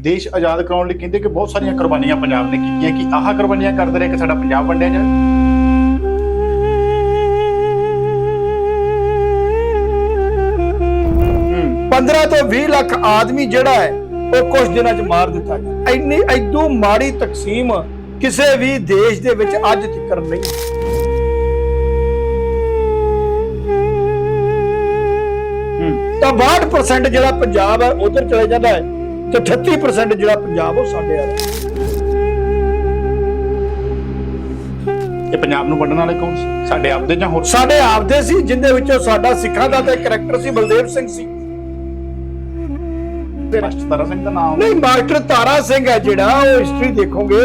ਦੇਸ਼ ਆਜ਼ਾਦ ਕਰਾਉਣ ਲਈ ਕਹਿੰਦੇ ਕਿ ਬਹੁਤ ਸਾਰੀਆਂ ਕੁਰਬਾਨੀਆਂ ਪੰਜਾਬ ਨੇ ਕੀਤੀਆਂ ਕਿ ਆਹ ਕੁਰਬਾਨੀਆਂ ਕਰਦੇ ਰਹੇ ਕਿ ਸਾਡਾ ਪੰਜਾਬ ਵੰਡਿਆ ਜਾਏ। ਹੂੰ 15 ਤੋਂ 20 ਲੱਖ ਆਦਮੀ ਜਿਹੜਾ ਹੈ, ਉਹ ਕੁਝ ਦਿਨਾਂ 'ਚ ਮਾਰ ਦਿੱਤਾ ਗਿਆ। ਇੰਨੀ ਐਦੂ ਮਾੜੀ ਤਕਸੀਮ ਕਿਸੇ ਵੀ ਦੇਸ਼ ਦੇ ਵਿੱਚ ਅੱਜ ਤੱਕ ਨਹੀਂ। ਹੂੰ ਤਾਂ 62% ਜਿਹੜਾ ਪੰਜਾਬ ਹੈ, ਉਧਰ ਚਲੇ ਜਾਂਦਾ ਹੈ। ਤੇ 38% ਜਿਹੜਾ ਪੰਜਾਬ ਉਹ ਸਾਡੇ ਆ ਰਿਹਾ ਇਹ ਪੰਜਾਬ ਨੂੰ ਵੰਡਣ ਵਾਲੇ ਕੌਣ ਸੀ? ਸਾਡੇ ਆਪਦੇ ਜਾਂ ਹੋਰ? ਸਾਡੇ ਆਪਦੇ ਸੀ ਜਿੰਦੇ ਵਿੱਚੋਂ ਸਾਡਾ ਸਿੱਖਾਂ ਦਾ ਤੇ ਕਰੈਕਟਰ ਸੀ ਬਲਦੇਵ ਸਿੰਘ ਸੀ। ਮਾਸਟਰ ਤਾਰਾ ਸਿੰਘ ਦਾ ਨਾਮ? ਨਹੀਂ ਮਾਸਟਰ ਤਾਰਾ ਸਿੰਘ ਹੈ ਜਿਹੜਾ ਉਹ ਹਿਸਟਰੀ ਦੇਖੋਗੇ।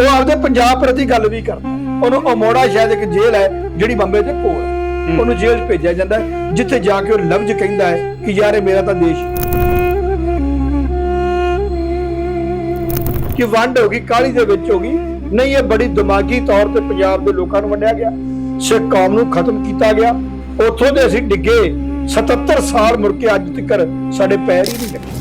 ਉਹ ਆਪਦੇ ਪੰਜਾਬ ਪ੍ਰਤੀ ਗੱਲ ਵੀ ਕਰਦਾ। ਉਹਨੂੰ ਅਮੋੜਾ ਸ਼ਾਇਦ ਇੱਕ ਜੇਲ੍ਹ ਹੈ ਜਿਹੜੀ ਬੰਬੇ ਦੇ ਕੋਲ ਉਹਨੂੰ ਜੇਲ੍ਹ 'ਚ ਭੇਜਿਆ ਜਾਂਦਾ ਜਿੱਥੇ ਜਾ ਕੇ ਉਹ ਲਫ਼ਜ਼ ਕਹਿੰਦਾ ਹੈ ਕਿ ਯਾਰ ਇਹ ਮੇਰਾ ਤਾਂ ਦੇਸ਼ ਕਿ ਵੰਡ ਹੋ ਗਈ ਕਾਲੀ ਦੇ ਵਿੱਚ ਹੋ ਗਈ। ਨਹੀਂ ਇਹ ਬੜੀ ਦਿਮਾਗੀ ਤੌਰ ਤੇ ਪੰਜਾਬ ਦੇ ਲੋਕਾਂ ਨੂੰ ਵੰਡਿਆ ਗਿਆ। ਸਿੱਖ ਕੌਮ ਨੂੰ ਖਤਮ ਕੀਤਾ ਗਿਆ। ਉੱਥੋਂ ਦੇ ਅਸੀਂ ਡਿੱਗੇ। 77 ਸਾਲ ਮੁੜ ਕੇ ਅੱਜ ਤੱਕ ਸਾਡੇ ਪੈਰ ਹੀ ਨਹੀਂ ਲੱਗੇ।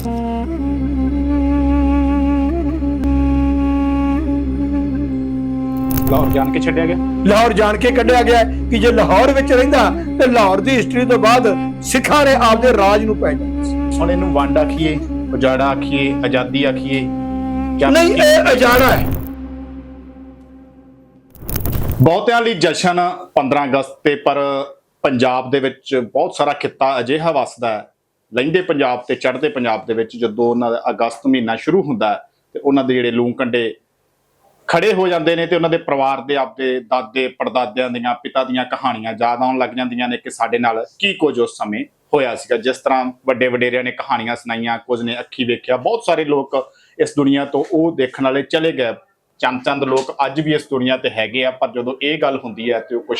ਲਾਹੌਰ ਜਾਣ ਕੇ ਛੱਡਿਆ ਗਿਆ? ਲਾਹੌਰ ਜਾਣ ਕੇ ਕੱਢਿਆ ਗਿਆ ਕਿ ਜੇ ਲਾਹੌਰ ਵਿੱਚ ਰਹਿੰਦਾ ਤੇ ਲਾਹੌਰ ਦੀ ਹਿਸਟਰੀ ਤੋਂ ਬਾਅਦ ਸਿੱਖਾਂ ਨੇ ਆਪਦੇ ਰਾਜ ਨੂੰ ਪੈ ਜਾਣਾ ਹੁਣ ਇਹਨੂੰ ਵੰਡ ਆਖੀਏ ਉਜਾੜਾ ਆਖੀਏ ਆਜ਼ਾਦੀ ਆਖੀਏ। ਨਹੀਂ ਇਹ ਅਜਾਣਾ ਹੈ। ਬਹੁਤਿਆਂ ਲਈ ਜਸ਼ਨ 15 ਅਗਸਤ ਤੇ ਪਰ ਪੰਜਾਬ ਦੇ ਵਿੱਚ ਬਹੁਤ ਸਾਰਾ ਖਿੱਤਾ ਅਜਿਹਾ ਵਸਦਾ ਹੈ। ਲਹਿੰਦੇ ਪੰਜਾਬ ਤੇ ਚੜ੍ਹਦੇ ਪੰਜਾਬ ਦੇ ਵਿੱਚ ਜਦੋਂ ਉਹਨਾਂ ਦਾ ਅਗਸਤ ਮਹੀਨਾ ਸ਼ੁਰੂ ਹੁੰਦਾ ਹੈ ਤੇ ਉਹਨਾਂ ਦੇ ਜਿਹੜੇ ਲੂੰ ਕੰਡੇ ਖੜੇ ਹੋ ਜਾਂਦੇ ਨੇ ਤੇ ਉਹਨਾਂ ਦੇ ਪਰਿਵਾਰ ਦੇ ਆਪਦੇ ਦਾਦੇ ਪੜਦਾਦਿਆਂ ਦੀਆਂ ਪਿਤਾ ਦੀਆਂ ਕਹਾਣੀਆਂ ਯਾਦ ਆਉਣ ਲੱਗ ਜਾਂਦੀਆਂ ਨੇ ਕਿ ਸਾਡੇ ਨਾਲ ਕੀ ਕੁਝ ਉਸ ਸਮੇਂ ਹੋਇਆ ਸੀਗਾ। ਜਿਸ ਤਰ੍ਹਾਂ ਵੱਡੇ ਵਡੇਰਿਆਂ ਨੇ ਕਹਾਣੀਆਂ ਸੁਣਾਈਆਂ ਕੁਝ ਨੇ ਅੱਖੀ ਵੇਖਿਆ ਬਹੁਤ ਸਾਰੇ ਲੋਕ ਇਸ ਦੁਨੀਆ ਤੋਂ ਉਹ ਦੇਖਣ ਵਾਲੇ ਚਲੇ ਗਏ। ਚੰਦ ਚੰਦ ਲੋਕ ਅੱਜ ਵੀ ਇਸ ਦੁਨੀਆ ਤੇ ਹੈਗੇ ਆ ਪਰ ਜਦੋਂ ਇਹ ਗੱਲ ਹੁੰਦੀ ਹੈ ਤੇ ਉਹ ਕੁਝ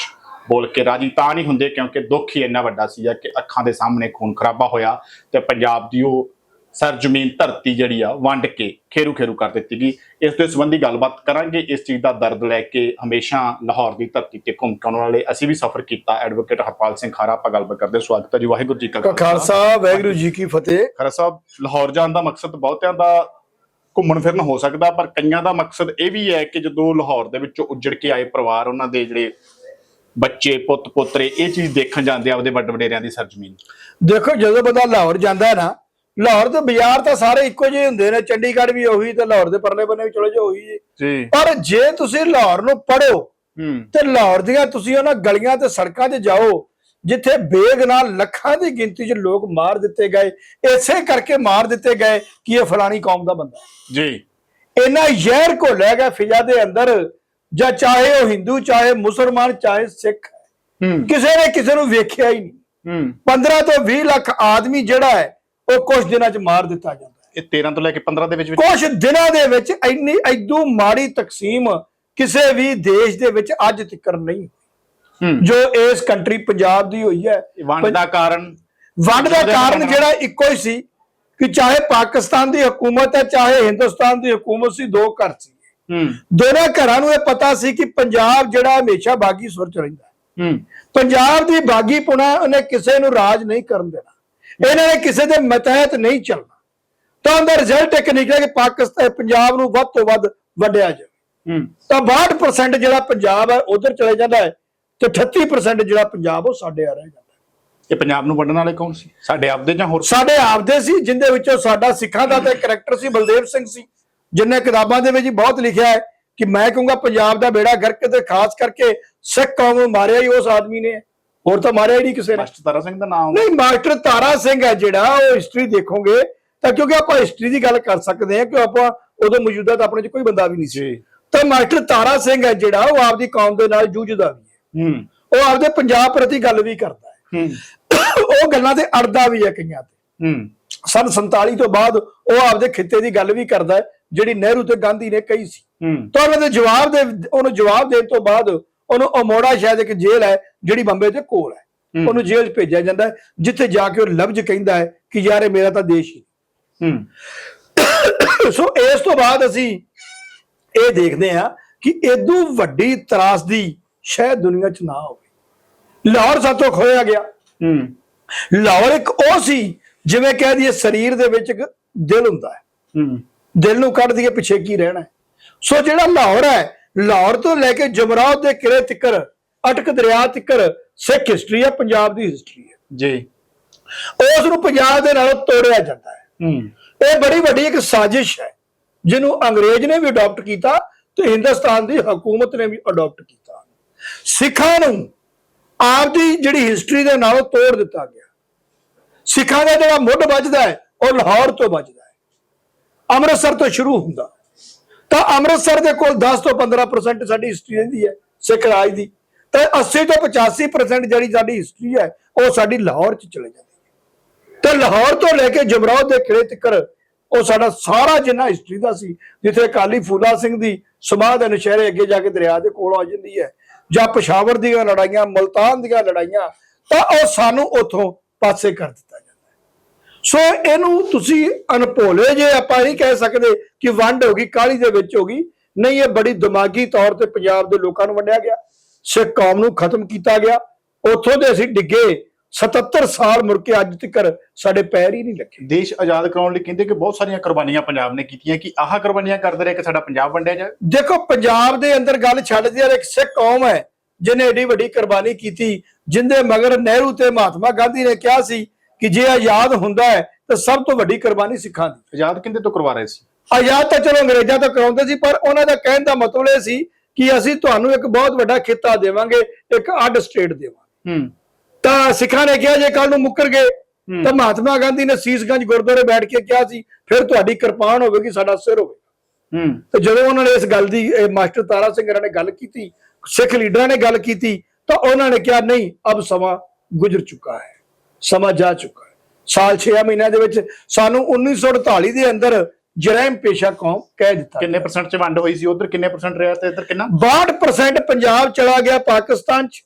ਬੋਲ ਕੇ ਰਾਜੀ ਤਾਂ ਨਹੀਂ ਹੁੰਦੇ ਕਿਉਂਕਿ ਦੁੱਖ ਹੀ ਇੰਨਾ ਵੱਡਾ ਸੀ ਕਿ ਅੱਖਾਂ ਦੇ ਸਾਹਮਣੇ ਖੂਨ ਖਰਾਬਾ ਹੋਇਆ ਤੇ ਪੰਜਾਬ ਦੀ ਉਹ ਸਰ ਜ਼ਮੀਨ ਧਰਤੀ ਜਿਹੜੀ ਆ ਵੰਡ ਕੇ ਖੇਰੂ ਖੇਰੂ ਕਰ ਦਿੱਤੀ ਗਈ। ਇਸ ਦੇ ਸੰਬੰਧੀ ਗੱਲਬਾਤ ਕਰਾਂਗੇ। ਇਸ ਚੀਜ਼ ਦਾ ਦਰਦ ਲੈ ਕੇ ਹਮੇਸ਼ਾ ਲਾਹੌਰ ਦੀ ਧਰਤੀ ਤੇ ਘੁੰਮ ਕੇ ਆਉਣ ਵਾਲੇ ਅਸੀਂ ਵੀ ਸਫ਼ਰ ਕੀਤਾ। ਐਡਵੋਕੇਟ ਹਰਪਾਲ ਸਿੰਘ ਖਾਰਾ ਆਪਾਂ ਗੱਲਬਾਤ ਕਰਦੇ। ਸਵਾਗਤ ਹੈ ਜੀ। ਵਾਹਿਗੁਰੂ ਜੀ ਕਾ ਕਾ ਖਾਲਸਾ ਵਾਹਿਗੁਰੂ ਜੀ ਕੀ ਫਤਿਹ। ਖਰਾ ਸਾਹਿਬ ਲਾਹੌਰ ਜਾਣ ਦਾ ਮਕਸਦ ਬਹੁਤਿਆਂ ਦਾ ਘੁੰਮਣ ਫਿਰਨ ਹੋ ਸਕਦਾ ਪਰ ਕਈਆਂ ਦਾ ਮਕਸਦ ਇਹ ਵੀ ਹੈ ਕਿ ਜਦੋਂ ਲਾਹੌਰ ਦੇ ਵਿੱਚੋਂ ਉੱਜੜ ਕੇ ਆਏ ਪਰਿਵਾਰ ਉਹਨਾਂ ਦੇ ਜਿਹੜੇ ਬੱਚੇ ਪੁੱਤ ਪੋਤਰੇ ਇਹ ਚੀਜ਼ ਦੇਖਣ ਜਾਂਦੇ ਆ ਆਪਦੇ ਵੱਡ ਵਡੇਰਿਆਂ ਦੀ ਸਰਜ਼ਮੀਨ। ਦੇਖੋ ਜਦੋਂ ਬੰਦਾ ਲਾਹੌਰ ਜਾਂਦਾ ਹੈ ਨਾ ਲਾਹੌਰ ਦੇ ਬਾਜ਼ਾਰ ਤਾਂ ਸਾਰੇ ਇੱਕੋ ਜਿਹੇ ਹੁੰਦੇ ਨੇ ਚੰਡੀਗੜ੍ਹ ਵੀ ਉਹੀ ਤੇ ਲਾਹੌਰ ਦੇ ਪਰਲੇ ਬੰਨੇ ਵੀ ਚਲੋ ਜੋ ਉਹੀ ਜੀ। ਪਰ ਜੇ ਤੁਸੀਂ ਲਾਹੌਰ ਨੂੰ ਪੜ੍ਹੋ ਹੂੰ। ਤੇ ਲਾਹੌਰ ਦੀਆਂ ਤੁਸੀਂ ਉਹਨਾਂ ਗਲੀਆਂ ਤੇ ਸੜਕਾਂ ਤੇ ਜਾਓ ਜਿੱਥੇ ਬੇਗਨਾਹ ਲੱਖਾਂ ਦੀ ਗਿਣਤੀ 'ਚ ਲੋਕ ਮਾਰ ਦਿੱਤੇ ਗਏ ਇਸੇ ਕਰਕੇ ਮਾਰ ਦਿੱਤੇ ਗਏ ਕਿ ਇਹ ਫਲਾਣੀ ਕੌਮ ਦਾ ਬੰਦਾ। ਜੀ। ਇੰਨਾ ਜ਼ਹਿਰ ਘੋਲਿਆ ਗਿਆ ਫਿਜ਼ਾ ਦੇ ਅੰਦਰ ਜਾਂ ਚਾਹੇ ਉਹ ਹਿੰਦੂ ਚਾਹੇ ਮੁਸਲਮਾਨ ਚਾਹੇ ਸਿੱਖ ਕਿਸੇ ਨੇ ਕਿਸੇ ਨੂੰ ਵੇਖਿਆ ਹੀ ਨਹੀਂ। ਹੂੰ। 15 ਤੋਂ 20 ਲੱਖ ਆਦਮੀ ਜਿਹੜਾ ਹੈ ਉਹ ਕੁਝ ਦਿਨਾਂ 'ਚ ਮਾਰ ਦਿੱਤਾ ਜਾਂਦਾ ਇਹ 13 ਤੋਂ ਲੈ ਕੇ 15 ਦੇ ਵਿੱਚ ਕੁਝ ਦਿਨਾਂ ਦੇ ਵਿੱਚ ਇੰਨੀ ਐਦੂ ਮਾੜੀ ਤਕਸੀਮ ਕਿਸੇ ਵੀ ਦੇਸ਼ ਦੇ ਵਿੱਚ ਅੱਜ ਤੱਕ ਨਹੀਂ ਜੋ ਇਸ ਕੰਟਰੀ ਪੰਜਾਬ ਦੀ ਹੋਈ ਹੈ। ਵੰਡ ਦਾ ਕਾਰਨ। ਵੰਡ ਦਾ ਕਾਰਨ ਜਿਹੜਾ ਇੱਕੋ ਹੀ ਸੀ ਕਿ ਚਾਹੇ ਪਾਕਿਸਤਾਨ ਦੀ ਹਕੂਮਤ ਹੈ ਚਾਹੇ ਹਿੰਦੁਸਤਾਨ ਦੀ ਹਕੂਮਤ ਸੀ ਦੋ ਘਰ ਸੀ। ਦੋਨਾਂ ਘਰਾਂ ਨੂੰ ਇਹ ਪਤਾ ਸੀ ਕਿ ਪੰਜਾਬ ਜਿਹੜਾ ਹਮੇਸ਼ਾ ਬਾਗੀ ਸੁਰ ਚ ਰਹਿੰਦਾ ਪੰਜਾਬ ਦੀ ਬਾਗੀ ਪੁਣਾ ਉਹਨੇ ਕਿਸੇ ਨੂੰ ਰਾਜ ਨਹੀਂ ਕਰਨ ਦੇਣਾ। ਇਹਨਾਂ ਨੇ ਕਿਸੇ ਦੇ ਮਤਹਿਤ ਨਹੀਂ ਚੱਲਣਾ। ਤਾਂ ਉਹਦਾ ਰਿਜ਼ਲਟ ਇੱਕ ਨਿਕਲਿਆ ਕਿ ਪਾਕਿਸਤਾਨ ਪੰਜਾਬ ਨੂੰ ਵੱਧ ਤੋਂ ਵੱਧ ਵੰਡਿਆ ਜਾਵੇ। ਤਾਂ 62% ਜਿਹੜਾ ਪੰਜਾਬ ਹੈ ਉਧਰ ਚਲੇ ਜਾਂਦਾ ਹੈ। ਤੇ 38% ਜਿਹੜਾ ਪੰਜਾਬ ਉਹ ਸਾਡੇ ਆ ਰਹਿ ਜਾਂਦਾ। ਇਹ ਪੰਜਾਬ ਨੂੰ ਵੰਡਣ ਵਾਲੇ ਕੌਣ ਸੀ? ਸਾਡੇ ਆਪਦੇ ਜਾਂ ਹੋਰ ਸਾਡੇ ਆਪਦੇ ਸੀ ਜਿੰਦੇ ਵਿੱਚੋਂ ਸਾਡਾ ਸਿੱਖਾਂ ਦਾ ਤੇ ਕਰੈਕਟਰ ਸੀ ਬਲਦੇਵ ਸਿੰਘ ਸੀ ਜਿਨੇ ਕਿਤਾਬਾਂ ਦੇ ਵਿੱਚ ਬਹੁਤ ਲਿਖਿਆ ਹੈ ਕਿ ਮੈਂ ਕਹੂੰਗਾ ਪੰਜਾਬ ਦਾ ਬੇੜਾ ਗਰਕ ਤੇ ਖਾਸ ਕਰਕੇ ਸਿੱਖ ਕੌਮ ਨੂੰ ਮਾਰਿਆ ਹੀ ਉਸ ਆਦਮੀ ਨੇ। ਹੋਰ ਤਾਂ ਮਾਰਿਆ ਹੀ ਨਹੀਂ ਕਿਸੇ ਨੇ। ਮਾਸਟਰ ਤਾਰਾ ਸਿੰਘ ਦਾ ਨਾਮ ਨਹੀਂ ਮਾਸਟਰ ਤਾਰਾ ਸਿੰਘ ਹੈ ਜਿਹੜਾ ਉਹ ਹਿਸਟਰੀ ਦੇਖੋਗੇ ਤਾਂ ਕਿਉਂਕਿ ਆਪਾਂ ਹਿਸਟਰੀ ਦੀ ਗੱਲ ਕਰ ਸਕਦੇ ਹਾਂ ਕਿ ਆਪਾਂ ਉਦੋਂ ਮੌਜੂਦਾ ਤਾਂ ਆਪਣੇ 'ਚ ਕੋਈ ਬੰਦਾ ਵੀ ਨਹੀਂ ਸੀ। ਤਾਂ ਮਾਸਟਰ ਤਾਰਾ ਸਿੰਘ ਹੈ ਜਿਹੜਾ ਉਹ ਆਪਦੀ ਕੌਮ ਦੇ ਨਾਲ ਜੂਝਦਾ ਵੀ ਉਹ ਆਪਦੇ ਪੰਜਾਬ ਪ੍ਰਤੀ ਗੱਲ ਵੀ ਕਰਦਾ ਹੈ। ਉਹ ਗੱਲਾਂ ਤੇ ਅੜਦਾ ਵੀ ਹੈ ਕਈਆਂ ਤੇ। ਹੂੰ। ਸਨ 47 ਤੋਂ ਬਾਅਦ ਉਹ ਆਪਦੇ ਖਿੱਤੇ ਦੀ ਗੱਲ ਵੀ ਕਰਦਾ ਹੈ ਜਿਹੜੀ ਨਹਿਰੂ ਤੇ ਗਾਂਧੀ ਨੇ ਕਹੀ ਸੀ। ਤਾਂ ਉਹਨਾਂ ਦੇ ਜਵਾਬ ਦੇ ਉਹਨੂੰ ਜਵਾਬ ਦੇਣ ਤੋਂ ਬਾਅਦ ਉਹਨੂੰ ਅਮੋੜਾ ਸ਼ਾਇਦ ਇੱਕ ਜੇਲ੍ਹ ਹੈ ਜਿਹੜੀ ਬੰਬੇ ਦੇ ਕੋਲ ਹੈ। ਉਹਨੂੰ ਜੇਲ੍ਹ 'ਚ ਭੇਜਿਆ ਜਾਂਦਾ ਜਿੱਥੇ ਜਾ ਕੇ ਉਹ ਲਫ਼ਜ਼ ਕਹਿੰਦਾ ਹੈ ਕਿ ਯਾਰ ਇਹ ਮੇਰਾ ਤਾਂ ਦੇਸ਼ ਹੀ ਹੂੰ। ਸੋ ਇਸ ਤੋਂ ਬਾਅਦ ਅਸੀਂ ਇਹ ਦੇਖਦੇ ਹਾਂ ਕਿ ਇਦੋਂ ਵੱਡੀ ਤਰਾਸਦੀ ਸ਼ਾਇਦ ਦੁਨੀਆ 'ਚ ਨਾ ਹੋਵੇ। ਲਾਹੌਰ ਸਾਤੋਂ ਖੋਇਆ ਗਿਆ। ਹੂੰ। ਲਾਹੌਰ ਇੱਕ ਉਹ ਸੀ ਜਿਵੇਂ ਕਹਿ ਦਈਏ ਸਰੀਰ ਦੇ ਵਿੱਚ ਇੱਕ ਦਿਲ ਹੁੰਦਾ ਹੈ। ਹੂੰ। ਦਿਲ ਨੂੰ ਕੱਢ ਦਈਏ ਪਿੱਛੇ ਕੀ ਰਹਿਣਾ। ਸੋ ਜਿਹੜਾ ਲਾਹੌਰ ਹੈ ਲਾਹੌਰ ਤੋਂ ਲੈ ਕੇ ਜਮਰਾਵ ਦੇ ਕਿਲੇ ਤਿੱਕਰ ਅਟਕ ਦਰਿਆ ਤਿੱਕਰ ਸਿੱਖ ਹਿਸਟਰੀ ਹੈ ਪੰਜਾਬ ਦੀ ਹਿਸਟਰੀ ਹੈ। ਜੀ। ਉਸ ਨੂੰ ਪੰਜਾਬ ਦੇ ਨਾਲੋਂ ਤੋੜਿਆ ਜਾਂਦਾ ਹੈ। ਹੂੰ। ਇਹ ਬੜੀ ਵੱਡੀ ਇੱਕ ਸਾਜ਼ਿਸ਼ ਹੈ ਜਿਹਨੂੰ ਅੰਗਰੇਜ਼ ਨੇ ਵੀ ਅਡਾਪਟ ਕੀਤਾ ਤੇ ਹਿੰਦੁਸਤਾਨ ਦੀ ਹਕੂਮਤ ਨੇ ਵੀ ਅਡਾਪਟ ਕੀਤਾ। ਸਿੱਖਾਂ ਨੂੰ ਆਪਦੀ ਜਿਹੜੀ ਹਿਸਟਰੀ ਦੇ ਨਾਲੋਂ ਤੋੜ ਦਿੱਤਾ ਗਿਆ। ਸਿੱਖਾਂ ਦਾ ਜਿਹੜਾ ਮੁੱਢ ਵੱਜਦਾ ਹੈ, ਉਹ ਲਾਹੌਰ ਤੋਂ ਵੱਜਦਾ ਹੈ। ਅੰਮ੍ਰਿਤਸਰ ਤੋਂ ਸ਼ੁਰੂ ਹੁੰਦਾ ਤਾਂ ਅੰਮ੍ਰਿਤਸਰ ਦੇ ਕੋਲ 10 ਤੋਂ 15% ਸਾਡੀ ਹਿਸਟਰੀ ਰਹਿੰਦੀ ਹੈ, ਸਿੱਖ ਰਾਜ ਦੀ। ਤਾਂ 80 ਤੋਂ 85% ਜਿਹੜੀ ਸਾਡੀ ਹਿਸਟਰੀ ਹੈ, ਉਹ ਸਾਡੀ ਲਾਹੌਰ 'ਚ ਚਲੇ ਜਾਂਦੀ ਹੈ। ਤੇ ਲਾਹੌਰ ਤੋਂ ਲੈ ਕੇ ਜਮਰੌਦ ਦੇ ਕਿਲੇ ਤੱਕ ਉਹ ਸਾਡਾ ਸਾਰਾ ਜਿੰਨਾ ਹਿਸਟਰੀ ਦਾ ਸੀ, ਜਿੱਥੇ ਅਕਾਲੀ ਫੂਲਾ ਸਿੰਘ ਦੀ ਸਮਾਧ ਨਸ਼ਹਿਰੇ ਅੱਗੇ ਜਾ ਕੇ ਦਰਿਆ ਦੇ ਕੋਲ ਆ ਜਾਂਦੀ ਹੈ ਜਾਂ ਪਸ਼ਾਵਰ ਦੀਆਂ ਲੜਾਈਆਂ, ਮਲਤਾਨ ਦੀਆਂ ਲੜਾਈਆਂ, ਤਾਂ ਉਹ ਸਾਨੂੰ ਉਥੋਂ ਪਾਸੇ ਕਰ ਦਿੱਤਾ ਜਾਂਦਾ ਹੈ। ਸੋ ਇਹਨੂੰ ਤੁਸੀਂ ਅਨਭੋਲੇ ਜੇ ਆਪਾਂ ਨਹੀਂ ਕਹਿ ਸਕਦੇ ਕਿ ਵੰਡ ਹੋ ਗਈ ਕਾਲੀ ਦੇ ਵਿੱਚ ਹੋ ਗਈ, ਨਹੀਂ, ਇਹ ਬੜੀ ਦਿਮਾਗੀ ਤੌਰ ਤੇ ਪੰਜਾਬ ਦੇ ਲੋਕਾਂ ਨੂੰ ਵੰਡਿਆ ਗਿਆ। ਸਿੱਖ ਕੌਮ ਨੂੰ ਖਤਮ ਕੀਤਾ ਗਿਆ। ਉੱਥੋਂ ਦੇ ਅਸੀਂ ਡਿੱਗੇ। 77 ਸਾਲ ਮੁੜ ਕੇ ਅੱਜ ਤੱਕ ਸਾਡੇ ਪੈਰ ਹੀ ਨਹੀਂ ਲੱਗੇ। ਦੇਸ਼ ਆਜ਼ਾਦ ਕਰਾਉਣ ਲਈ ਕਹਿੰਦੇ ਕਿ ਬਹੁਤ ਸਾਰੀਆਂ ਕੁਰਬਾਨੀਆਂ ਪੰਜਾਬ ਨੇ ਕੀਤੀਆਂ ਕਿ ਆਹ ਕੁਰਬਾਨੀਆਂ ਕਰਦੇ ਰਹੇ ਕਿ ਸਾਡਾ ਪੰਜਾਬ ਵੰਡਿਆ ਜਾਏ। ਦੇਖੋ ਪੰਜਾਬ ਦੇ ਅੰਦਰ ਗੱਲ ਛੱਡ ਦਿਆ ਇੱਕ ਸਿੱਖ ਕੌਮ ਹੈ ਜਿਹਨੇ ਏਡੀ ਵੱਡੀ ਕੁਰਬਾਨੀ ਕੀਤੀ ਜਿੰਦੇ ਮਗਰ ਨਹਿਰੂ ਤੇ ਮਹਾਤਮਾ ਗਾਂਧੀ ਨੇ ਕਿਹਾ ਸੀ ਕਿ ਜੇ ਆਜ਼ਾਦ ਹੁੰਦਾ ਹੈ ਤਾਂ ਸਭ ਤੋਂ ਵੱਡੀ ਕੁਰਬਾਨੀ ਸਿੱਖਾਂ ਦੀ। ਆਜ਼ਾਦ ਕਿੰਦੇ ਤੋਂ ਕਰਵਾ ਰਹੇ ਸੀ? ਆਜ਼ਾਦ ਤਾਂ ਚਲੋ ਅੰਗਰੇਜ਼ਾਂ ਤੋਂ ਕਰਾਉਂਦੇ ਸੀ ਪਰ ਉਹਨਾਂ ਦਾ ਕਹਿਣ ਦਾ ਮਤਲਬ ਇਹ ਸੀ ਕਿ ਅਸੀਂ ਤੁਹਾਨੂੰ ਇੱਕ ਬਹੁਤ ਵੱਡਾ ਖਿੱਤਾ ਦੇਵਾਂਗੇ ਇੱਕ ਅੱਡ ਸਟੇਟ ਦੇਵਾਂਗੇ। ਹੂੰ। ਤਾਂ ਸਿੱਖਾਂ ਨੇ ਕਿਹਾ ਜੇ ਕੱਲ ਨੂੰ ਮੁੱਕਰ ਗਏ ਤਾਂ ਮਹਾਤਮਾ ਗਾਂਧੀ ਨੇ ਸੀਸਗੰਜ ਗੁਰਦੁਆਰੇ ਬੈਠ ਕੇ ਕਿਹਾ ਸੀ ਫਿਰ ਤੁਹਾਡੀ ਕਿਰਪਾਨ ਹੋਵੇਗੀ ਸਾਡਾ ਸਿਰ ਹੋਵੇਗਾ। ਹੂੰ। ਤੇ ਜਦੋਂ ਉਹਨਾਂ ਨੇ ਇਸ ਗੱਲ ਦੀ ਇਹ ਮਾਸਟਰ ਤਾਰਾ ਸਿੰਘ ਨੇ ਗੱਲ ਕੀਤੀ ਸਿੱਖ ਲੀਡਰਾਂ ਨੇ ਗੱਲ ਕੀਤੀ ਤਾਂ ਉਹਨਾਂ ਨੇ ਕਿਹਾ ਨਹੀਂ ਅਬ ਸਮਾਂ ਗੁਜ਼ਰ ਚੁੱਕਾ ਹੈ ਸਮਾਂ ਜਾ ਚੁੱਕਾ ਹੈ। ਸਾਲ 6 ਮਹੀਨਿਆਂ ਦੇ ਵਿੱਚ ਸਾਨੂੰ 1948 ਦੇ ਅੰਦਰ ਜਰੈਮ ਪੇਸ਼ਾ ਕੌਮ ਕਹਿ ਦਿੱਤਾ ਕਿੰਨੇ ਪਰਸੈਂਟ ਚ ਵੰਡ ਹੋਈ ਸੀ? ਉਧਰ ਕਿੰਨੇ ਪਰਸੈਂਟ ਰਿਹਾ ਤੇ ਇੱਧਰ ਕਿੰਨਾ? 62% ਪੰਜਾਬ ਚਲਾ ਗਿਆ ਪਾਕਿਸਤਾਨ ਚ।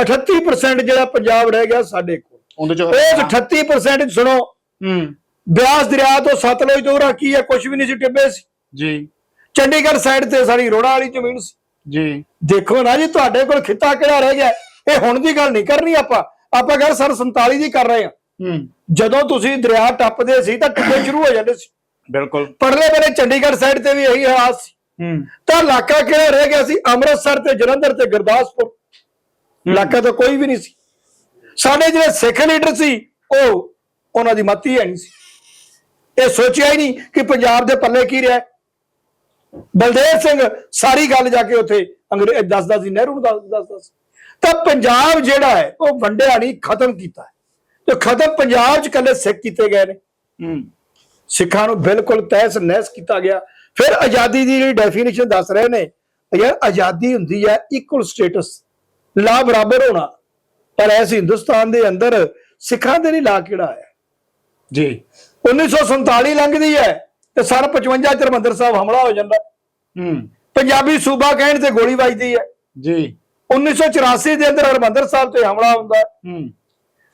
38% ਜਿਹੜਾ ਪੰਜਾਬ ਰਹਿ ਗਿਆ ਸਾਡੇ ਕੋਲ। ਉਹਦੇ ਚ ਉਸ 38% ਚ ਸੁਣੋ ਹੂੰ। ਬਿਆਸ ਦਰਿਆ ਤੋਂ ਸਤਲੁਜ ਤੋਂ ਰਾਖੀ ਹੈ ਕੁਝ ਵੀ ਨਹੀਂ ਸੀ ਟਿੱਬੇ ਸੀ। ਜੀ। ਚੰਡੀਗੜ੍ਹ ਸਾਈਡ ਤੇ ਸਾਡੀ ਰੋੜਾ ਵਾਲੀ ਜ਼ਮੀਨ ਸੀ। ਜੀ। ਦੇਖੋ ਨਾ ਜੀ ਤੁਹਾਡੇ ਕੋਲ ਖਿੱਤਾ ਕਿਹੜਾ ਰਹਿ ਗਿਆ? ਇਹ ਹੁਣ ਦੀ ਗੱਲ ਨਹੀਂ ਕਰਨੀ ਆਪਾਂ। ਆਪਾਂ ਗੱਲ ਸਰ 47 ਦੀ ਕਰ ਰਹੇ ਹਾਂ। ਹੂੰ। ਜਦੋਂ ਤੁਸੀਂ ਦਰਿਆ ਟੱਪਦੇ ਸੀ ਤਾਂ ਟਿੱਬੇ ਸ਼ੁਰੂ ਹੋ ਜਾਂਦੇ ਸੀ। ਬਿਲਕੁਲ। ਪਰਲੇ ਵੇਲੇ ਚੰਡੀਗੜ੍ਹ ਸਾਈਡ ਤੇ ਵੀ ਇਹੀ ਹਾਲ ਸੀ। ਹੂੰ। ਤਾਂ ਇਲਾਕਾ ਕਿਹੜਾ ਰਹਿ ਗਿਆ ਸੀ? ਅੰਮ੍ਰਿਤਸਰ ਤੇ ਜਲੰਧਰ ਤੇ ਗੁਰਦਾਸਪੁਰ। ਇਲਾਕਾ ਤਾਂ ਕੋਈ ਵੀ ਨਹੀਂ ਸੀ। ਸਾਡੇ ਜਿਹੜੇ ਸਿੱਖ ਲੀਡਰ ਸੀ ਉਹ ਉਹਨਾਂ ਦੀ ਮੱਤ ਹੀ ਨਹੀਂ ਸੀ। ਇਹ ਸੋਚਿਆ ਹੀ ਨਹੀਂ ਕਿ ਪੰਜਾਬ ਦੇ ਪੱਲੇ ਕੀ ਰਿਹਾ। ਬਲਦੇਵ ਸਿੰਘ ਸਾਰੀ ਗੱਲ ਜਾ ਕੇ ਉੱਥੇ ਅੰਗਰੇਜ਼ ਦੱਸਦਾ ਸੀ ਨਹਿਰੂ ਨੂੰ ਦੱਸ- ਦੱਸਦਾ ਸੀ। ਤਾਂ ਪੰਜਾਬ ਜਿਹੜਾ ਹੈ ਉਹ ਵੰਡਿਆ ਨਹੀਂ ਖਤਮ ਕੀਤਾ ਹੈ। ਤੇ ਖਤਮ ਪੰਜਾਬ 'ਚ ਕੱਲੇ ਸਿੱਖ ਕੀਤੇ ਗਏ ਨੇ। ਸਿੱਖਾਂ ਨੂੰ ਬਿਲਕੁਲ ਤਹਿਸ ਨਹਿਸ ਕੀਤਾ ਗਿਆ। ਫਿਰ ਆਜ਼ਾਦੀ ਦੀ ਜਿਹੜੀ ਡੈਫੀਨੇਸ਼ਨ ਦੱਸ ਰਹੇ ਨੇ ਯਾਰ ਆਜ਼ਾਦੀ ਹੁੰਦੀ ਹੈ ਇਕੁਅਲ ਸਟੇਟਸ ਲਾ ਬਰਾਬਰ ਹੋਣਾ। ਪਰ ਐਸ ਹਿੰਦੁਸਤਾਨ ਦੇ ਅੰਦਰ ਸਿੱਖਾਂ ਦੇ ਨਹੀਂ ਲਾ ਕਿਹੜਾ ਹੈ? ਜੀ। 1947 ਲੰਘਦੀ ਹੈ ਤੇ ਸਨ 55 ਚ ਹਰਿਮੰਦਰ ਸਾਹਿਬ ਹਮਲਾ ਹੋ ਜਾਂਦਾ। ਹੂੰ। ਪੰਜਾਬੀ ਸੂਬਾ ਕਹਿਣ ਤੇ ਗੋਲੀ ਵੱਜਦੀ ਹੈ। ਜੀ। 1984 ਦੇ ਅੰਦਰ ਹਰਿਮੰਦਰ ਸਾਹਿਬ ਤੇ ਹਮਲਾ ਹੁੰਦਾ। ਹੈ। ਹੂੰ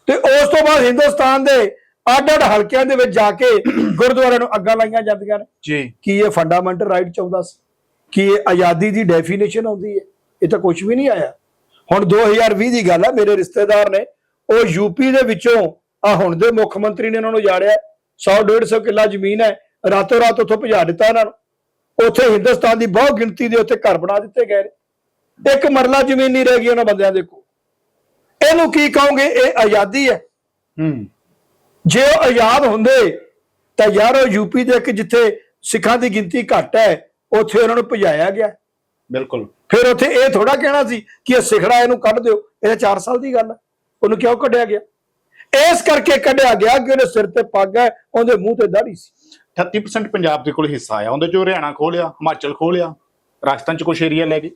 ਤੇ ਉਸ ਤੋਂ ਬਾਅਦ ਹਿੰਦੁਸਤਾਨ ਦੇ ਅੱਡ-ਅੱਡ ਹਲਕਿਆਂ ਦੇ ਵਿੱਚ ਜਾ ਕੇ ਗੁਰਦੁਆਰਿਆਂ ਨੂੰ ਅੱਗਾਂ ਲਾਈਆਂ ਜਾਂਦੀਆਂ ਨੇ। ਜੀ। ਕੀ ਇਹ ਫੰਡਾਮੈਂਟਲ ਰਾਈਟ ਚਾਹੁੰਦਾ ਸੀ? ਕੀ ਇਹ ਆਜ਼ਾਦੀ ਦੀ ਡੈਫੀਨੇਸ਼ਨ ਆਉਂਦੀ ਹੈ? ਇਹ ਤਾਂ ਕੁਝ ਵੀ ਨਹੀਂ ਆਇਆ। ਹੁਣ 2020 ਦੀ ਗੱਲ ਹੈ ਮੇਰੇ ਰਿਸ਼ਤੇਦਾਰ ਨੇ ਉਹ ਯੂਪੀ ਦੇ ਵਿੱਚੋਂ ਆ ਹੁਣ ਦੇ ਮੁੱਖ ਮੰਤਰੀ ਨੇ ਉਹਨਾਂ ਨੂੰ ਜਾੜਿਆ 100 150 ਕਿੱਲਾ ਜ਼ਮੀਨ ਹੈ ਰਾਤੋਂ ਰਾਤ ਉੱਥੋਂ ਭਜਾ ਦਿੱਤਾ ਇਹਨਾਂ ਨੂੰ। ਉੱਥੇ ਹਿੰਦੁਸਤਾਨ ਦੀ ਬਹੁਤ ਗਿਣਤੀ ਦੇ ਉੱਤੇ ਘਰ ਬਣਾ ਦਿੱਤੇ ਗਏ ਨੇ। ਇੱਕ ਮਰਲਾ ਜ਼ਮੀਨ ਨਹੀਂ ਰਹਿ ਗਈ ਉਹਨਾਂ ਬੰਦਿਆਂ ਦੇ ਕੋਲ। ਇਹਨੂੰ ਕੀ ਕਹੋਗੇ? ਇਹ ਆਜ਼ਾਦੀ ਹੈ। ਹੂੰ। ਜੇ ਉਹ ਆਜ਼ਾਦ ਹੁੰਦੇ ਤਾਂ ਯਾਰ ਉਹ ਯੂਪੀ ਦੇ ਇੱਕ ਜਿੱਥੇ ਸਿੱਖਾਂ ਦੀ ਗਿਣਤੀ ਘੱਟ ਹੈ ਉੱਥੇ ਉਹਨਾਂ ਨੂੰ ਭਜਾਇਆ ਗਿਆ। ਬਿਲਕੁਲ। ਫਿਰ ਉੱਥੇ ਇਹ ਥੋੜਾ ਕਹਿਣਾ ਸੀ ਕਿ ਇਹ ਸਿਖੜਾ ਇਹਨੂੰ ਕੱਢ ਦਿਓ ਇਹ 4 ਸਾਲ ਦੀ ਗੱਲ ਹੈ ਉਹਨੂੰ ਕਿਉਂ ਕੱਢਿਆ ਗਿਆ? ਇਸ ਕਰਕੇ ਕੱਢਿਆ ਗਿਆ ਕਿ ਉਹਦੇ ਸਿਰ ਤੇ ਪੱਗ ਹੈ ਉਹਦੇ ਮੂੰਹ ਤੇ ਦਾੜੀ ਸੀ। 38% ਪੰਜਾਬ ਦੇ ਕੋਲ ਹਿੱਸਾ ਆ ਉਹਦੇ ਚੋਂ ਹਰਿਆਣਾ ਖੋਹ ਲਿਆ ਹਿਮਾਚਲ ਖੋਹ ਲਿਆ ਰਾਜਸਥਾਨ ਚ ਕੁਛ ਏਰੀਆ ਲੈ ਗਏ।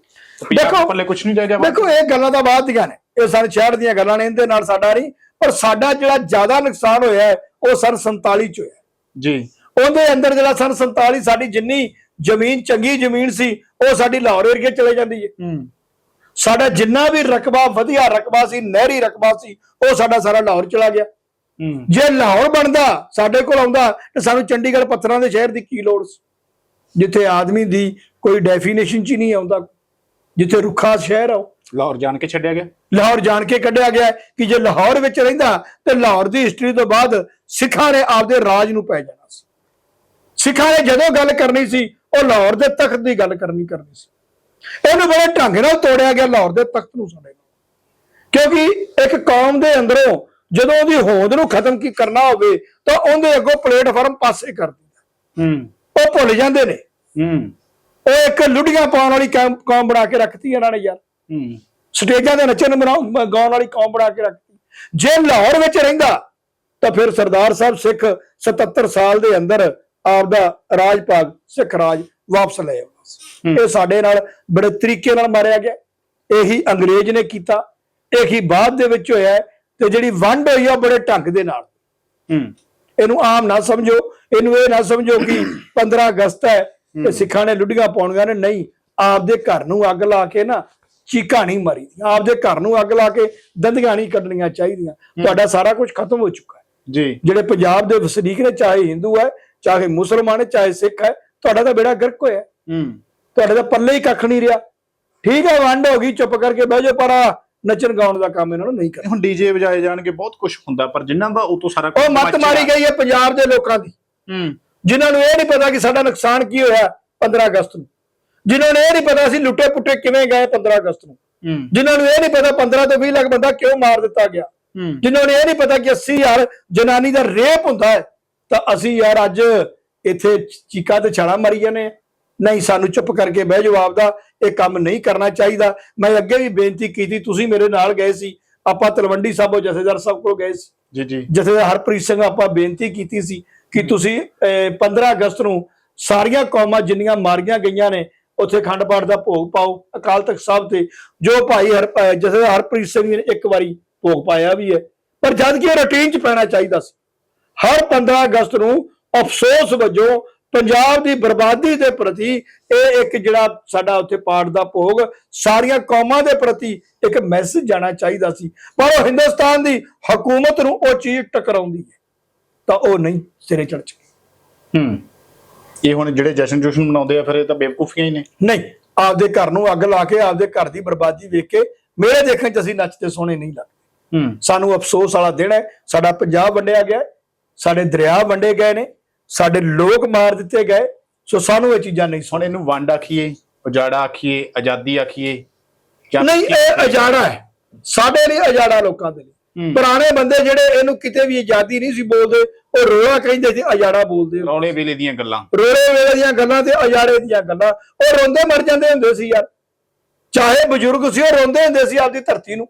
ਦੇਖੋ- ਪੱਲੇ ਕੁਛ ਨਹੀਂ ਰਹਿ ਗਿਆ ਦੇਖੋ ਇਹ ਗੱਲਾਂ ਤਾਂ ਬਾਅਦ ਦੀਆਂ ਨੇ ਇਹ ਸਨ ਸ਼ਹਿਰ ਦੀਆਂ ਗੱਲਾਂ ਨੇ ਇਹਦੇ ਨਾਲ ਸਾਡਾ ਨਹੀਂ ਪਰ ਸਾਡਾ ਜਿਹੜਾ ਜ਼ਿਆਦਾ ਨੁਕਸਾਨ ਹੋਇਆ ਹੈ, ਉਹ ਸਨ 47 ਚ ਹੋਇਆ। ਜੀ। ਉਹਦੇ ਅੰਦਰ ਜਿਹੜਾ ਸਨ 47 ਸਾਡੀ ਜਿੰਨੀ ਜ਼ਮੀਨ ਚੰਗੀ ਜ਼ਮੀਨ ਸੀ ਉਹ ਸਾਡੀ ਲਾਹੌਰ ਏਰੀਏ ਚਲੇ ਜਾਂਦੀ ਹੈ। ਸਾਡਾ ਜਿੰਨਾ ਵੀ ਰਕਬਾ ਵਧੀਆ ਰਕਬਾ ਸੀ ਨਹਿਰੀ ਰਕਬਾ ਸੀ ਉਹ ਸਾਡਾ ਸਾਰਾ ਲਾਹੌਰ ਚਲਾ ਗਿਆ। ਜੇ ਲਾਹੌਰ ਬਣਦਾ ਸਾਡੇ ਕੋਲ ਆਉਂਦਾ ਤੇ ਸਾਨੂੰ ਚੰਡੀਗੜ੍ਹ ਪੱਥਰਾਂ ਦੇ ਸ਼ਹਿਰ ਦੀ ਕੀ ਲੋੜ ਸੀ? ਜਿੱਥੇ ਆਦਮੀ ਦੀ ਕੋਈ ਡੈਫੀਨੇਸ਼ਨ ਚ ਨਹੀਂ ਆਉਂਦਾ ਜਿੱਥੇ ਰੁੱਖਾ ਸ਼ਹਿਰ ਆ। ਲਾਹੌਰ ਜਾਣ ਕੇ ਛੱਡਿਆ ਗਿਆ? ਲਾਹੌਰ ਜਾਣ ਕੇ ਕੱਢਿਆ ਗਿਆ ਕਿ ਜੇ ਲਾਹੌਰ ਵਿੱਚ ਰਹਿੰਦਾ ਤੇ ਲਾਹੌਰ ਦੀ ਹਿਸਟਰੀ ਤੋਂ ਬਾਅਦ ਸਿੱਖਾਂ ਨੇ ਆਪਦੇ ਰਾਜ ਨੂੰ ਪੈ ਜਾਣਾ ਸੀ। ਸਿੱਖਾਂ ਨੇ ਜਦੋਂ ਗੱਲ ਕਰਨੀ ਸੀ ਉਹ ਲਾਹੌਰ ਦੇ ਤਖਤ ਦੀ ਗੱਲ ਕਰਨੀ ਕਰਨੀ ਸੀ। ਇਹਨੂੰ ਬੜੇ ਢੰਗ ਨਾਲ ਤੋੜਿਆ ਗਿਆ ਲਾਹੌਰ ਦੇ ਤਖਤ ਨੂੰ ਸਾਡੇ ਕਿਉਂਕਿ ਇੱਕ ਕੌਮ ਦੇ ਅੰਦਰੋਂ ਜਦੋਂ ਉਹਦੀ ਹੋਂਦ ਨੂੰ ਖਤਮ ਕੀ ਕਰਨਾ ਹੋਵੇ ਤਾਂ ਉਹਦੇ ਅੱਗੋਂ ਪਲੇਟਫਾਰਮ ਪਾਸੇ ਕਰ ਦਿੰਦਾ। ਹੂੰ। ਉਹ ਭੁੱਲ ਜਾਂਦੇ ਨੇ। ਹੂੰ। ਉਹ ਇੱਕ ਲੁੱਡੀਆਂ ਪਾਉਣ ਵਾਲੀ ਕੌਮ ਕੌਮ ਬਣਾ ਕੇ ਰੱਖਤੀ ਇਹਨਾਂ ਨੇ ਯਾਰ। ਹੂੰ। ਸਟੇਜਾਂ ਦੇ ਨੱਚਣ ਗਾਉਣ ਵਾਲੀ ਕੌਮ ਬਣਾ ਕੇ ਰੱਖਤੀ। ਜੇ ਲਾਹੌਰ ਵਿੱਚ ਰਹਿੰਦਾ ਤਾਂ ਫਿਰ ਸਰਦਾਰ ਸਾਹਿਬ ਸਿੱਖ 77 ਸਾਲ ਦੇ ਅੰਦਰ ਆਪਦਾ ਰਾਜ ਭਾਗ ਸਿੱਖ ਰਾਜ ਵਾਪਸ ਲੈ ਆਉਣਾ ਸੀ। ਇਹ ਸਾਡੇ ਨਾਲ ਬੜੇ ਤਰੀਕੇ ਨਾਲ ਮਾਰਿਆ ਗਿਆ। ਇਹੀ ਅੰਗਰੇਜ਼ ਨੇ ਕੀਤਾ। ਇਹੀ ਬਾਅਦ ਦੇ ਵਿੱਚ ਹੋਇਆ ਤੇ ਜਿਹੜੀ ਵੰਡ ਹੋਈ ਆ ਬੜੇ ਢੰਗ ਦੇ ਨਾਲ। ਹੂੰ। ਇਹਨੂੰ ਆਮ ਨਾ ਸਮਝੋ। ਇਹਨੂੰ ਇਹ ਨਾ ਸਮਝੋ ਕਿ 15 ਅਗਸਤ ਹੈ ਤੇ ਸਿੱਖਾਂ ਨੇ ਲੁੱਡੀਆਂ ਪਾਉਣੀਆਂ ਨੇ। ਨਹੀਂ ਆਪਦੇ ਘਰ ਨੂੰ ਅੱਗ ਲਾ ਕੇ ਨਾ ਚੀਕਾਂ ਨਹੀਂ ਮਾਰੀ ਆਪਦੇ ਘਰ ਨੂੰ ਅੱਗ ਲਾ ਕੇ ਦੰਦੀਆਂ ਨਹੀਂ ਕੱਢਣੀਆਂ ਚਾਹੀਦੀਆਂ। ਤੁਹਾਡਾ ਸਾਰਾ ਕੁਝ ਖਤਮ ਹੋ ਚੁੱਕਾ ਹੈ। ਜੀ। ਜਿਹੜੇ ਪੰਜਾਬ ਦੇ ਵਸਨੀਕ ਨੇ ਚਾਹੇ ਹਿੰਦੂ ਹੈ ਚਾਹੇ ਮੁਸਲਮਾਨ ਹੈ ਚਾਹੇ ਸਿੱਖ ਹੈ ਤੁਹਾਡਾ ਤਾਂ ਬੇੜਾ ਗਰਕ ਹੋਇਆ। ਹੂੰ। ਤੁਹਾਡੇ ਤਾਂ ਪੱਲੇ ਹੀ ਕੱਖ ਨਹੀਂ ਰਿਹਾ। ਠੀਕ ਹੈ ਵੰਡ ਹੋ ਗਈ ਚੁੱਪ ਕਰਕੇ ਬਹਿ ਜਾਓ ਪਰ ਨੱਚਣ ਗਾਉਣ ਦਾ ਕੰਮ ਇਹਨਾਂ ਨੂੰ ਨਹੀਂ ਕਰਨਾ। ਹੁਣ ਡੀਜੇ ਵਜਾਏ ਜਾਣਗੇ ਬਹੁਤ ਕੁਝ ਹੁੰਦਾ ਪਰ ਜਿਨ੍ਹਾਂ ਦਾ ਉਹ ਤੋਂ ਸਾਰਾ ਉਹ ਮੱਤ ਮਾਰੀ ਗਈ ਹੈ ਪੰਜਾਬ ਦੇ ਲੋਕਾਂ ਦੀ। ਹੂੰ। ਜਿਨ੍ਹਾਂ ਨੂੰ ਇਹ ਨਹੀਂ ਪਤਾ ਕਿ ਸਾਡਾ ਨੁਕਸਾਨ ਕੀ ਹੋਇਆ 15 ਅਗਸਤ ਨੂੰ। ਜਿਨ੍ਹਾਂ ਨੂੰ ਇਹ ਨਹੀਂ ਪਤਾ ਸੀ ਲੁੱਟੇ ਪੁੱਟੇ ਕਿਵੇਂ ਗਏ 15 ਅਗਸਤ ਨੂੰ। ਹੂੰ। ਜਿਨ੍ਹਾਂ ਨੂੰ ਇਹ ਨਹੀਂ ਪਤਾ 15 ਤੋਂ 20 ਲੱਖ ਬੰਦਾ ਕਿਉਂ ਮਾਰ ਦਿੱਤਾ ਗਿਆ। ਹੂੰ। ਜਿਨ੍ਹਾਂ ਨੂੰ ਇਹ ਨਹੀਂ ਪਤਾ ਕਿ 80000 ਜਨਾਨੀ ਦਾ ਰੇਪ ਹੁੰਦਾ ਹੈ। ਤਾਂ ਅਸੀਂ ਯਾਰ ਅੱਜ ਇੱਥੇ ਚੀਕਾ ਤੇ ਛਾਲਾ ਮਾਰੀ ਜਾਂਦੇ ਹਾਂ। ਨਹੀਂ ਸਾਨੂੰ ਚੁੱਪ ਕਰਕੇ ਬਹਿ ਜਾਓ ਆਪਦਾ। ਇਹ ਕੰਮ ਨਹੀਂ ਕਰਨਾ ਚਾਹੀਦਾ। ਮੈਂ ਅੱਗੇ ਵੀ ਬੇਨਤੀ ਕੀਤੀ ਤੁਸੀਂ ਮੇਰੇ ਨਾਲ ਗਏ ਸੀ। ਆਪਾਂ ਤਲਵੰਡੀ ਸਾਬੋ ਜਥੇਦਾਰ ਸਾਹਿਬ ਕੋਲ ਗਏ ਸੀ। ਜੀ ਜੀ। ਜਥੇਦਾਰ ਹਰਪ੍ਰੀਤ ਸਿੰਘ ਆਪਾਂ ਬੇਨਤੀ ਕੀਤੀ ਸੀ ਕਿ ਤੁਸੀਂ ਅਹ, 15 ਅਗਸਤ ਨੂੰ ਸਾਰੀਆਂ ਕੌਮਾਂ ਜਿੰਨੀਆਂ ਮਾਰੀਆਂ ਗਈਆਂ ਨੇ ਉੱਥੇ ਖੰਡ ਪਾਠ ਦਾ ਭੋਗ ਪਾਓ। ਅਕਾਲ ਤਖਤ ਸਾਹਿਬ ਤੇ ਜੋ ਭਾਈ ਹਰ ਜਥੇਦਾਰ ਹਰਪ੍ਰੀਤ ਸਿੰਘ ਨੇ ਇੱਕ ਵਾਰੀ ਭੋਗ ਪਾਇਆ ਵੀ ਹੈ। ਪਰ ਜਦ ਕਿ ਰੁਟੀਨ 'ਚ ਪੈਣਾ ਚਾਹੀਦਾ ਸੀ। ਹਰ 15 ਅਗਸਤ ਨੂੰ ਅਫਸੋਸ ਵਜੋਂ ਪੰਜਾਬ ਦੀ ਬਰਬਾਦੀ ਦੇ ਪ੍ਰਤੀ ਇਹ ਇੱਕ ਜਿਹੜਾ ਸਾਡਾ ਉੱਥੇ ਪਾਠ ਦਾ ਭੋਗ ਸਾਰੀਆਂ ਕੌਮਾਂ ਦੇ ਪ੍ਰਤੀ ਇੱਕ ਮੈਸੇਜ ਜਾਣਾ ਚਾਹੀਦਾ ਸੀ। ਪਰ ਉਹ ਹਿੰਦੁਸਤਾਨ ਦੀ ਹਕੂਮਤ ਨੂੰ ਉਹ ਚੀਜ਼ ਟਕਰਾਉਂਦੀ ਹੈ ਤਾਂ ਉਹ ਨਹੀਂ ਸਿਰੇ ਚੜ ਚੁੱਕੀ। ਹੂੰ ਇਹ ਹੁਣ ਜਿਹੜੇ ਜਸ਼ਨ ਜੋਸ਼ਨ ਮਨਾਉਂਦੇ ਆ ਫਿਰ ਇਹ ਤਾਂ ਬੇਵਕੂਫੀਆਂ ਹੀ ਨੇ। ਨਹੀਂ ਆਪਦੇ ਘਰ ਨੂੰ ਅੱਗ ਲਾ ਕੇ ਆਪਦੇ ਘਰ ਦੀ ਬਰਬਾਦੀ ਵੇਖ ਕੇ ਮੇਰੇ ਦੇਖਣ ਚ ਅਸੀਂ ਨੱਚਦੇ ਸੋਹਣੇ ਨਹੀਂ ਲੱਗਦੇ। ਹੂੰ। ਸਾਨੂੰ ਅਫਸੋਸ ਵਾਲਾ ਦਿਨ ਹੈ ਸਾਡਾ ਪੰਜਾਬ ਵੰਡਿਆ ਗਿਆ ਸਾਡੇ ਦਰਿਆ ਵੰਡੇ ਗਏ ਨੇ ਸਾਡੇ ਲੋਕ ਮਾਰ ਦਿੱਤੇ ਗਏ ਸੋ ਸਾਨੂੰ ਇਹ ਚੀਜ਼ਾਂ ਨਹੀਂ ਸੁਣ ਇਹਨੂੰ ਵੰਡ ਆਖੀਏ ਉਜਾੜਾ ਆਖੀਏ ਆਜ਼ਾਦੀ ਆਖੀਏ। ਨਹੀਂ ਇਹ ਅਜਾੜਾ ਹੈ। ਸਾਡੇ ਲਈ ਅਜਾੜਾ ਲੋਕਾਂ ਦੇ ਲਈ। ਪੁਰਾਣੇ ਬੰਦੇ ਜਿਹੜੇ ਇਹਨੂੰ ਕਿਤੇ ਵੀ ਆਜ਼ਾਦੀ ਨਹੀਂ ਸੀ ਬੋਲਦੇ ਉਹ ਰੋਲਾ ਕਹਿੰਦੇ ਸੀ ਅਜਾੜਾ ਬੋਲਦੇ। ਰੌਲੇ ਵੇਲੇ ਦੀਆਂ ਗੱਲਾਂ। ਰੋਲੇ ਵੇਲੇ ਦੀਆਂ ਗੱਲਾਂ ਤੇ ਅਜਾੜੇ ਦੀਆਂ ਗੱਲਾਂ। ਉਹ ਰੋਂਦੇ ਮਰ ਜਾਂਦੇ ਹੁੰਦੇ ਸੀ ਯਾਰ। ਚਾਹੇ ਬਜ਼ੁਰਗ ਸੀ ਉਹ ਰੋਂਦੇ ਹੁੰਦੇ ਸੀ ਆਪਦੀ ਧਰਤੀ ਨੂੰ।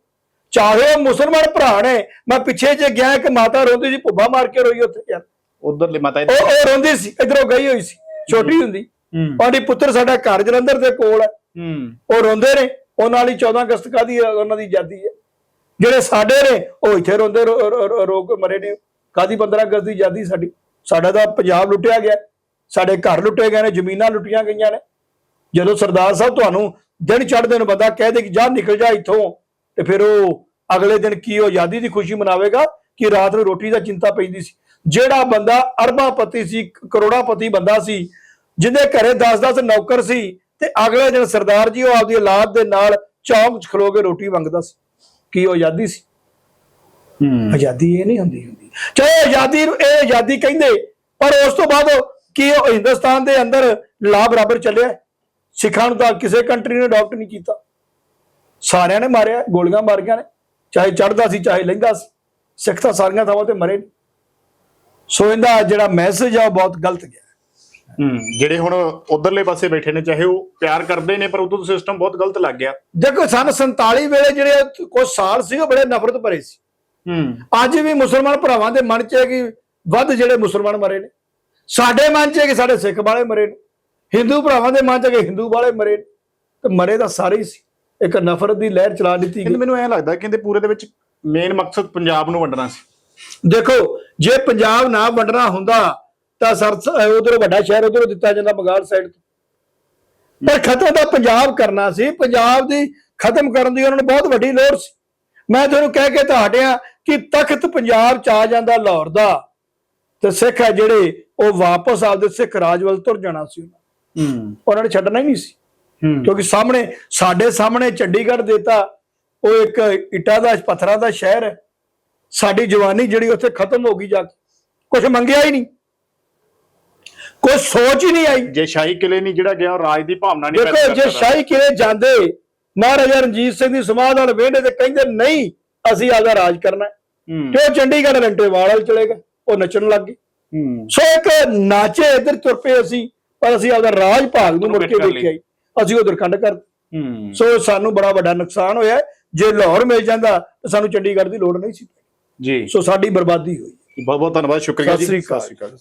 ਚਾਹੇ ਉਹ ਮੁਸਲਮਾਨ ਭਰਾ ਨੇ ਮੈਂ ਪਿੱਛੇ ਜੇ ਗਿਆ ਇੱਕ ਮਾਤਾ ਰੋਂਦੀ ਸੀ ਭੁੱਬਾ ਮਾਰ ਕੇ ਰੋਈ ਉੱਥੇ ਯਾਰ ਉਧਰਲੇ ਮਾਤਾ ਉਹ ਉਹ ਰੋਂਦੀ ਸੀ ਇਧਰੋਂ ਗਈ ਹੋਈ ਸੀ ਛੋਟੀ ਹੁੰਦੀ। ਉਹਦੀ ਪੁੱਤਰ ਸਾਡਾ ਘਰ ਜਲੰਧਰ ਦੇ ਕੋਲ ਹੈ। ਉਹ ਰੋਂਦੇ ਨੇ ਉਹਨਾਂ ਵਾਲੀ 14 ਅਗਸਤ ਕਾਦੀ ਉਹਨਾਂ ਦੀ ਆਜ਼ਾਦੀ ਹੈ। ਜਿਹੜੇ ਸਾਡੇ ਨੇ ਉਹ ਇੱਥੇ ਰੋਂਦੇ ਰੋ ਰੋ- ਰੋ- ਰੋ ਕੇ ਮਰੇ ਨੇ। ਕਾਦੀ 15 ਅਗਸਤ ਦੀ ਆਜ਼ਾਦੀ ਸਾਡੀ? ਸਾਡਾ ਤਾਂ ਪੰਜਾਬ ਲੁੱਟਿਆ ਗਿਆ। ਸਾਡੇ ਘਰ ਲੁੱਟੇ ਗਏ ਨੇ ਜ਼ਮੀਨਾਂ ਲੁੱਟੀਆਂ ਗਈਆਂ ਨੇ। ਜਦੋਂ ਸਰਦਾਰ ਸਾਹਿਬ ਤੁਹਾਨੂੰ ਦਿਨ ਚੜ੍ਹਦੇ ਨੂੰ ਬੰਦਾ ਕਹਿ ਦੇ ਕਿ ਜਾ ਨਿਕਲ ਜਾ ਇੱਥੋਂ ਤੇ ਫਿਰ ਉਹ ਅਗਲੇ ਦਿਨ ਕੀ ਉਹ ਆਜ਼ਾਦੀ ਦੀ ਖੁਸ਼ੀ ਮਨਾਵੇਗਾ ਕਿ ਰਾਤ ਨੂੰ ਰੋਟੀ ਦਾ ਚਿੰਤਾ ਪੈਂਦੀ ਸੀ। ਜਿਹੜਾ ਬੰਦਾ ਅਰਬਾਪਤੀ ਸੀ ਕਰੋੜਾਪਤੀ ਬੰਦਾ ਸੀ ਜਿਹਦੇ ਘਰੇ 10-10 ਨੌਕਰ ਸੀ ਤੇ ਅਗਲੇ ਦਿਨ ਸਰਦਾਰ ਜੀ ਉਹ ਆਪਦੀ ਔਲਾਦ ਦੇ ਨਾਲ ਚੌਂਕ 'ਚ ਖਲੋ ਕੇ ਰੋਟੀ ਮੰਗਦਾ ਸੀ। ਕੀ ਉਹ ਆਜ਼ਾਦੀ ਸੀ? ਹੂੰ। ਆਜ਼ਾਦੀ ਇਹ ਨਹੀਂ ਹੁੰਦੀ ਹੁੰਦੀ। ਚਾਹੇ ਆਜ਼ਾਦੀ ਨੂੰ ਇਹ ਆਜ਼ਾਦੀ ਕਹਿੰਦੇ ਪਰ ਉਸ ਤੋਂ ਬਾਅਦ ਕੀ ਉਹ ਹਿੰਦੁਸਤਾਨ ਦੇ ਅੰਦਰ ਲਾ ਬਰਾਬਰ ਚੱਲਿਆ? ਸਿੱਖਾਂ ਨੂੰ ਤਾਂ ਕਿਸੇ ਕੰਟਰੀ ਨੇ ਅਡਾਪਟ ਨਹੀਂ ਕੀਤਾ। ਸਾਰਿਆਂ ਨੇ ਮਾਰਿਆ ਗੋਲੀਆਂ ਮਾਰੀਆਂ ਨੇ। ਚਾਹੇ ਚੜਦਾ ਸੀ ਚਾਹੇ ਲਹਿੰਦਾ ਸੀ ਸਿੱਖ ਤਾਂ ਸਾਰੀਆਂ ਥਾਵਾਂ ਤੇ ਮਰੇ ਸੋ ਇਹਦਾ ਜਿਹੜਾ ਮੈਸੇਜ ਆ ਉਹ ਬਹੁਤ ਗਲਤ ਗਿਆ। ਹੂੰ ਜਿਹੜੇ ਹੁਣ ਉਧਰਲੇ ਪਾਸੇ ਬੈਠੇ ਨੇ ਚਾਹੇ ਉਹ ਪਿਆਰ ਕਰਦੇ ਨੇ ਪਰ ਉਦੋਂ ਸਿਸਟਮ ਬਹੁਤ ਗਲਤ ਲੱਗ ਗਿਆ। ਦੇਖੋ ਸਨ 47 ਵੇਲੇ ਜਿਹੜੇ ਕੁਝ ਸਾਲ ਸੀ ਉਹ ਬੜੇ ਨਫ਼ਰਤ ਭਰੇ ਸੀ। ਹੂੰ। ਅੱਜ ਵੀ ਮੁਸਲਮਾਨ ਭਰਾਵਾਂ ਦੇ ਮਨ 'ਚ ਹੈ ਕਿ ਵੱਧ ਜਿਹੜੇ ਮੁਸਲਮਾਨ ਮਰੇ ਨੇ। ਸਾਡੇ ਮਨ 'ਚ ਹੈ ਕਿ ਸਾਡੇ ਸਿੱਖ ਵਾਲੇ ਮਰੇ ਨੇ। ਹਿੰਦੂ ਭਰਾਵਾਂ ਦੇ ਮਨ 'ਚ ਹੈ ਕਿ ਹਿੰਦੂ ਵਾਲੇ ਮਰੇ ਤੇ ਮਰੇ ਤਾਂ ਸਾਰੇ ਹੀ ਸੀ। ਇੱਕ ਨਫ਼ਰਤ ਦੀ ਲਹਿਰ ਚਲਾ ਦਿੱਤੀ ਕਹਿੰਦੇ ਗਈ। ਮੈਨੂੰ ਐ ਲੱਗਦਾ ਕਿ ਇਹਦੇ ਪੂਰੇ ਦੇ ਵਿੱਚ ਮੇਨ ਮਕਸਦ ਪੰਜਾਬ ਨੂੰ ਵੰਡਣਾ ਸੀ। ਦੇਖੋ ਜੇ ਪੰਜਾਬ ਨਾ ਵੰਡਣਾ ਹੁੰਦਾ ਤਾਂ ਸਰ ਉਧਰ ਵੱਡਾ ਸ਼ਹਿਰ ਉਧਰੋਂ ਦਿੱਤਾ ਜਾਂਦਾ ਬੰਗਾਲ ਸਾਈਡ ਤੋਂ। ਪਰ ਖਤਮ ਤਾਂ ਪੰਜਾਬ ਕਰਨਾ ਸੀ। ਪੰਜਾਬ ਦੀ ਖਤਮ ਕਰਨ ਦੀ ਉਹਨਾਂ ਨੂੰ ਬਹੁਤ ਵੱਡੀ ਲੋੜ ਸੀ। ਮੈਂ ਤੁਹਾਨੂੰ ਕਹਿ ਕੇ ਤਾਂ ਹਟਿਆ ਕਿ ਤਖਤ ਪੰਜਾਬ ਚ ਆ ਜਾਂਦਾ ਲਾਹੌਰ ਦਾ ਤੇ ਸਿੱਖ ਹੈ ਜਿਹੜੇ ਉਹ ਵਾਪਸ ਆਪਦੇ ਸਿੱਖ ਰਾਜ ਵੱਲ ਤੁਰ ਜਾਣਾ ਸੀ ਉਹਨਾਂ ਨੇ ਛੱਡਣਾ ਹੀ ਨਹੀਂ ਸੀ। ਕਿਉਂਕਿ ਸਾਹਮਣੇ ਸਾਡੇ ਸਾਹਮਣੇ ਚੰਡੀਗੜ੍ਹ ਦੇਤਾ ਉਹ ਇੱਕ ਇੱਟਾਂ ਦਾ ਪੱਥਰਾਂ ਦਾ ਸ਼ਹਿਰ ਹੈ। ਸਾਡੀ ਜਵਾਨੀ ਜਿਹੜੀ ਉੱਥੇ ਖਤਮ ਹੋ ਗਈ ਜਾ ਕੇ। ਕੁਝ ਮੰਗਿਆ ਹੀ ਨਹੀਂ। ਕੋਈ ਸੋਚ ਹੀ ਨਹੀਂ ਆਈ। ਜੇ ਸ਼ਾਹੀ ਕਿਲੇ ਨਹੀਂ ਜਿਹੜਾ ਗਿਆ ਉਹ ਰਾਜ ਦੀ ਭਾਵਨਾ ਨਹੀਂ ਦੇਖੋ ਜੇ ਸ਼ਾਹੀ ਕਿਲੇ ਜਾਂਦੇ ਮਹਾਰਾਜਾ ਰਣਜੀਤ ਸਿੰਘ ਦੀ ਸਮਾਧ ਨਾਲ ਵੇਂਦੇ ਤੇ ਕਹਿੰਦੇ ਨਹੀਂ ਅਸੀਂ ਆਦਾ ਰਾਜ ਕਰਨਾ ਤੇ ਉਹ ਚੰਡੀਗੜ੍ਹ ਰੰਟੇਵਾਲ ਵਾਲ ਚਲੇ ਗਏ। ਉਹ ਨੱਚਣ ਲੱਗ ਗਏ। ਸੋ ਇੱਕ ਨਾਚੇ ਇੱਧਰ ਤੁਰ ਪਏ ਅਸੀਂ ਪਰ ਅਸੀਂ ਆਪਦਾ ਰਾਜ ਭਾਗ ਨੂੰ ਮੁੜ ਕੇ। ਦੇਖਿਆ ਹੀ। ਅਸੀਂ ਉਧਰ ਕੰਡ ਕਰ ਸੋ ਸਾਨੂੰ ਬੜਾ ਵੱਡਾ ਨੁਕਸਾਨ ਹੋਇਆ। ਜੇ ਲਾਹੌਰ ਮਿਲ ਜਾਂਦਾ ਤਾਂ ਸਾਨੂੰ ਚੰਡੀਗੜ੍ਹ ਦੀ ਲੋੜ ਨਹੀਂ ਸੀ। ਜੀ। ਸੋ ਸਾਡੀ ਬਰਬਾਦੀ ਹੋਈ। ਬਹੁਤ ਬਹੁਤ ਧੰਨਵਾਦ ਸ਼ੁਕਰੀਆ ਜੀ। ਸਤਿ ਸ੍ਰੀ ਅਕਾਲ।